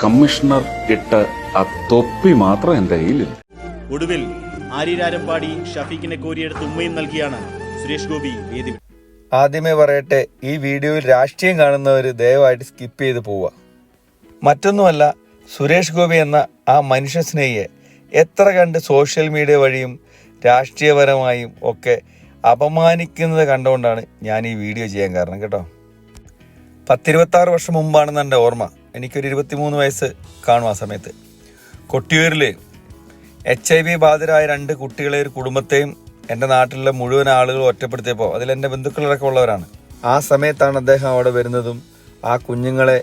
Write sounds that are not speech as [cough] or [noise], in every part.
Commissioner ഇട്ട ആ തൊപ്പി മാത്രം എന്റെ കയ്യിലില്ല. ഒടുവിൽ ആര്യരാരമ്പാടി ഷഫീഖിനെ കോരിയെടുത്ത് ഉമ്മയും നൽകിയാണ് സുരേഷ് ഗോപി വേദി ആദ്യമേ പറയട്ടെ ഈ വീഡിയോയിൽ രാഷ്ട്രീയം കാണുന്നവർ ദയവായിട്ട് സ്കിപ്പ് ചെയ്ത് പോവുക. മറ്റൊന്നുമല്ല സുരേഷ് ഗോപി എന്ന ആ മനുഷ്യ സ്നേഹിയെ എത്ര കണ്ട് സോഷ്യൽ മീഡിയ വഴിയും രാഷ്ട്രീയപരമായും ഒക്കെ അപമാനിക്കുന്നത് കണ്ടുകൊണ്ടാണ് ഞാൻ ഈ വീഡിയോ ചെയ്യാൻ കാരണം കേട്ടോ. പത്തിരുപത്താറ് വർഷം മുമ്പാണെന്ന് എന്റെ ഓർമ്മ. എനിക്കൊരു ഇരുപത്തിമൂന്ന് വയസ്സ് കാണും ആ സമയത്ത്. കൊട്ടിയൂരിൽ എച്ച് ഐ വി ബാധിതരായ രണ്ട് കുട്ടികളെ ഒരു കുടുംബത്തെയും എന്റെ നാട്ടിലുള്ള മുഴുവൻ ആളുകൾ ഒറ്റപ്പെടുത്തിയപ്പോൾ അതിൽ എന്റെ ബന്ധുക്കളൊക്കെ ഉള്ളവരാണ്. ആ സമയത്താണ് അദ്ദേഹം അവിടെ വരുന്നതും ആ കുഞ്ഞുങ്ങളെ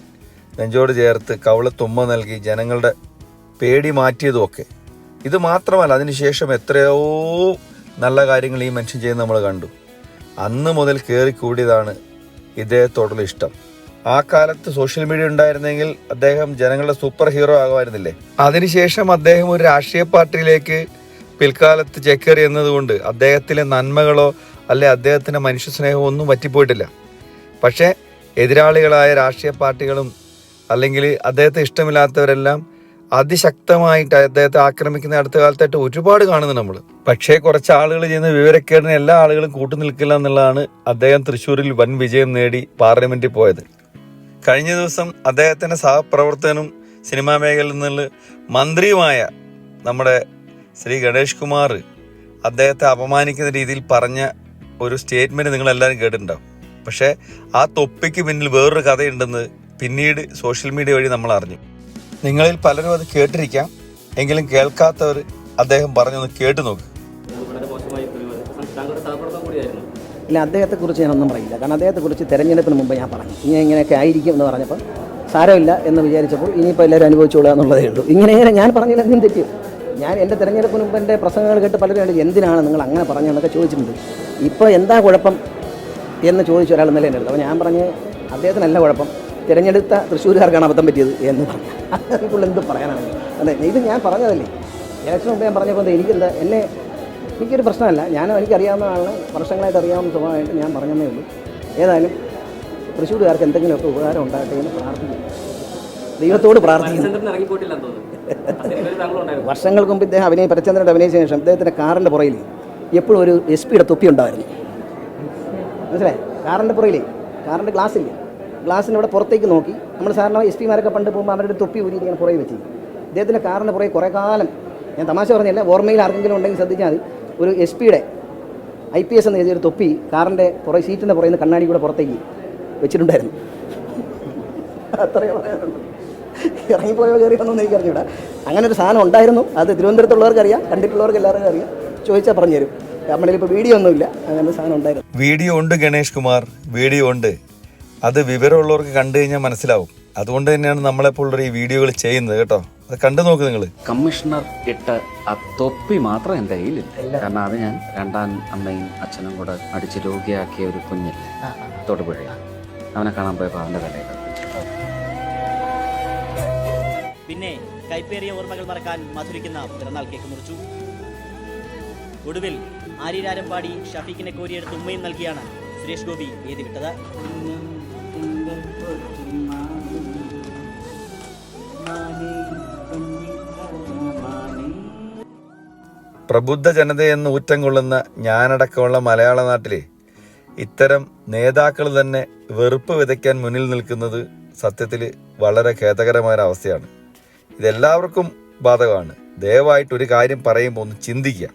നെഞ്ചോട് ചേർത്ത് കവളത്തുമ്മ നൽകി ജനങ്ങളുടെ പേടി മാറ്റിയതും ഒക്കെ. ഇത് മാത്രമല്ല അതിനുശേഷം എത്രയോ നല്ല കാര്യങ്ങൾ ഈ മനുഷ്യൻ ചെയ്യുന്ന നമ്മൾ കണ്ടു. അന്ന് മുതൽ കയറി കൂടിയതാണ് ഇദ്ദേഹത്തോടുള്ള ഇഷ്ടം. ആ കാലത്ത് സോഷ്യൽ മീഡിയ ഉണ്ടായിരുന്നെങ്കിൽ അദ്ദേഹം ജനങ്ങളുടെ സൂപ്പർ ഹീറോ ആകുമായിരുന്നില്ലേ? അതിനുശേഷം അദ്ദേഹം ഒരു രാഷ്ട്രീയ പാർട്ടിയിലേക്ക് പിൽക്കാലത്ത് ചേക്കേറി എന്നതുകൊണ്ട് അദ്ദേഹത്തിലെ നന്മകളോ അല്ലെ അദ്ദേഹത്തിന്റെ മനുഷ്യ സ്നേഹമോ ഒന്നും പറ്റിപ്പോയിട്ടില്ല പക്ഷേ എതിരാളികളായ രാഷ്ട്രീയ പാർട്ടികളും അല്ലെങ്കിൽ അദ്ദേഹത്തെ ഇഷ്ടമില്ലാത്തവരെല്ലാം അതിശക്തമായിട്ട് അദ്ദേഹത്തെ ആക്രമിക്കുന്ന അടുത്ത കാലത്തായിട്ട് ഒരുപാട് കാണുന്നു നമ്മൾ പക്ഷേ കുറച്ച് ആളുകൾ ചെയ്യുന്ന വിവരക്കേടിന് എല്ലാ ആളുകളും കൂട്ടുനിൽക്കില്ല എന്നുള്ളതാണ് അദ്ദേഹം തൃശ്ശൂരിൽ വൻ വിജയം നേടി പാർലമെന്റിൽ പോയത്. കഴിഞ്ഞ ദിവസം അദ്ദേഹത്തിന്റെ സഹപ്രവർത്തകനും സിനിമാ മേഖലയിൽ നിന്നുള്ള മന്ത്രിയുമായ നമ്മുടെ ശ്രീ ഗണേഷ് കുമാർ അദ്ദേഹത്തെ അപമാനിക്കുന്ന രീതിയിൽ പറഞ്ഞ ഒരു സ്റ്റേറ്റ്മെന്റ് നിങ്ങൾ എല്ലാവരും കേട്ടിട്ടുണ്ടാവും. പക്ഷേ ആ തൊപ്പിക്ക് പിന്നിൽ വേറൊരു കഥയുണ്ടെന്ന് പിന്നീട് സോഷ്യൽ മീഡിയ വഴി നമ്മൾ അറിഞ്ഞു. നിങ്ങളിൽ പലരും അത് കേട്ടിരിക്കാം. എങ്കിലും കേൾക്കാത്തവർ അദ്ദേഹം പറഞ്ഞൊന്ന് കേട്ടു നോക്ക്. ഇല്ല അദ്ദേഹത്തെക്കുറിച്ച് ഞാനൊന്നും പറയില്ല. കാരണം അദ്ദേഹത്തെക്കുറിച്ച് തിരഞ്ഞെടുപ്പിന് മുമ്പ് ഞാൻ പറഞ്ഞു. ഇങ്ങനെ ഇങ്ങനെയൊക്കെ ആയിരിക്കും എന്ന് പറഞ്ഞപ്പോൾ സാരമില്ല എന്ന് വിചാരിച്ചപ്പോൾ ഇനിയിപ്പോൾ എല്ലാവരും അനുഭവിച്ചോളുക എന്നുള്ളതേ ഉള്ളൂ. ഇങ്ങനെ ഇങ്ങനെ ഞാൻ പറഞ്ഞില്ല എന്തും തെറ്റും. ഞാൻ എന്റെ തെരഞ്ഞെടുപ്പിന് മുമ്പ് എന്റെ പ്രസംഗങ്ങൾ കേട്ട് പലരും എന്തിനാണ് നിങ്ങൾ അങ്ങനെ പറഞ്ഞതെന്നൊക്കെ ചോദിച്ചിട്ടുണ്ട്. ഇപ്പോൾ എന്താ കുഴപ്പം എന്ന് ചോദിച്ച ഒരാൾ ഇന്നലെ എന്റെ അപ്പോൾ ഞാൻ പറഞ്ഞ് അദ്ദേഹത്തിനല്ല കുഴപ്പം. തിരഞ്ഞെടുത്ത തൃശ്ശൂരുകാർക്കാണ് അബദ്ധം പറ്റിയത് എന്ന് പറഞ്ഞു. [laughs] അതിപ്പോൾ എന്ത് പറയാനാണ്. അതെ ഇത് ഞാൻ പറഞ്ഞതല്ലേ. ഇലക്ഷൻ മുമ്പ് ഞാൻ പറഞ്ഞപ്പോൾ എനിക്കെന്താ എന്നെ എനിക്കൊരു പ്രശ്നമല്ല. ഞാൻ എനിക്കറിയാവുന്ന ആളിനെ വർഷങ്ങളായിട്ട് അറിയാവുന്ന സ്വഭാവമായിട്ട് ഞാൻ പറഞ്ഞതേ ഉള്ളൂ. ഏതായാലും തൃശ്ശൂരുകാർക്ക് എന്തെങ്കിലുമൊക്കെ ഉപകാരം ഉണ്ടാകട്ടെ എന്ന് പ്രാർത്ഥിക്കുന്നു. ദൈവത്തോട് പ്രാർത്ഥിക്കുന്നു. വർഷങ്ങൾക്ക് മുമ്പ് ഇദ്ദേഹം അഭിനയ പരചന്ദ്രന്റെ അഭിനയിച്ച ശേഷം ഇദ്ദേഹത്തിന്റെ കാറിന്റെ പുറയിൽ എപ്പോഴും ഒരു എസ് പിയുടെ തൊപ്പി ഉണ്ടായിരുന്നു. മനസ്സിലായി? കാറിന്റെ പുറയിലേ കാറിന്റെ ഗ്ലാസ്സില്ലേ ഗ്ലാസ്സിന്റെ ഇവിടെ പുറത്തേക്ക് നോക്കി. നമ്മൾ സാറിന് എസ് പിമാരൊക്കെ പണ്ട് പോകുമ്പോൾ അവരുടെ തൊപ്പി ഊരി ഇങ്ങനെ പുറകെ വെച്ച് ഇദ്ദേഹത്തിന്റെ കാറിന്റെ പുറകെ കുറേ കാലം ഞാൻ തമാശ പറഞ്ഞില്ല ഓർമ്മയിൽ ആർക്കെങ്കിലും ഉണ്ടെങ്കിൽ ശ്രദ്ധിച്ചാൽ മതി. ഒരു എസ് പിയുടെ ഐ പി എസ് എന്ന് എഴുതിയൊരു തൊപ്പി കാറിന്റെ പുറ സീറ്റിന്റെ പുറയിൽ നിന്ന് കണ്ണാടി കൂടെ പുറത്തേക്ക് വെച്ചിട്ടുണ്ടായിരുന്നു. അത്രയും പറയാനുള്ളൂ. ഇറങ്ങിപ്പോയോ കയറി വന്നൊന്നും എനിക്ക് അറിഞ്ഞൂടാ. അങ്ങനെ ഒരു സാധനം ഉണ്ടായിരുന്നു. അത് തിരുവനന്തപുരത്തുള്ളവർക്ക് അറിയാം കണ്ടിട്ടുള്ളവർക്ക് എല്ലാവർക്കും അറിയാം. ചോദിച്ചാൽ പറഞ്ഞു തരും നമ്മളിൽ ഇപ്പോൾ വീഡിയോ ഒന്നുമില്ല. അങ്ങനെ ഒരു സാധനം ഉണ്ടായിരുന്നു. വീഡിയോ ഉണ്ട് ഗണേഷ് കുമാർ വീഡിയോ ഉണ്ട്. അത് വിവരമുള്ളവർക്ക് കണ്ടു കഴിഞ്ഞാൽ മനസ്സിലാവും. അതുകൊണ്ട് തന്നെയാണ് നമ്മളെപ്പോഴുള്ള ഈ വീഡിയോകൾ ചെയ്യുന്നത് കേട്ടോ. കണ്ടു നോക്ക് നിങ്ങൾ കമ്മീഷണർ ഇട്ട ആ തൊപ്പി മാത്രം എന്റെ കയ്യിലില്ല. കാരണം അത് ഞാൻ രണ്ടാം അമ്മയും അച്ഛനും കൂടെ അടിച്ച് രോഗിയാക്കിയ ഒരു കുഞ്ഞില്ലേ? തൊടുപുഴ അവനെ കാണാൻ പോയപ്പോൾ അവന്റെ തലയിൽ പിന്നെ കൈപ്പേറിയ ഓർമ്മകൾ മറക്കാൻ മധുരിക്കുന്ന പിറന്നാൾ കേക്ക് മുറിച്ചു. ഒടുവിൽ ആര്യരാരമ്പാടി ഷഫീഖിനെ കോരിയെടുത്ത് ഉമ്മയും നൽകിയാണ് സുരേഷ് ഗോപി വേദി വിട്ടത്? പ്രബുദ്ധ ജനതയെന്ന് ഊറ്റം കൊള്ളുന്ന ഞാനടക്കമുള്ള മലയാള നാട്ടിലെ ഇത്തരം നേതാക്കൾ തന്നെ വെറുപ്പ് വിതയ്ക്കാൻ മുന്നിൽ നിൽക്കുന്നത് സത്യത്തിൽ വളരെ ഖേദകരമായ അവസ്ഥയാണ് ഇതെല്ലാവർക്കും ബാധകമാണ്. ദയവായിട്ട് ഒരു കാര്യം പറയുമ്പോൾ ഒന്ന് ചിന്തിക്കുക.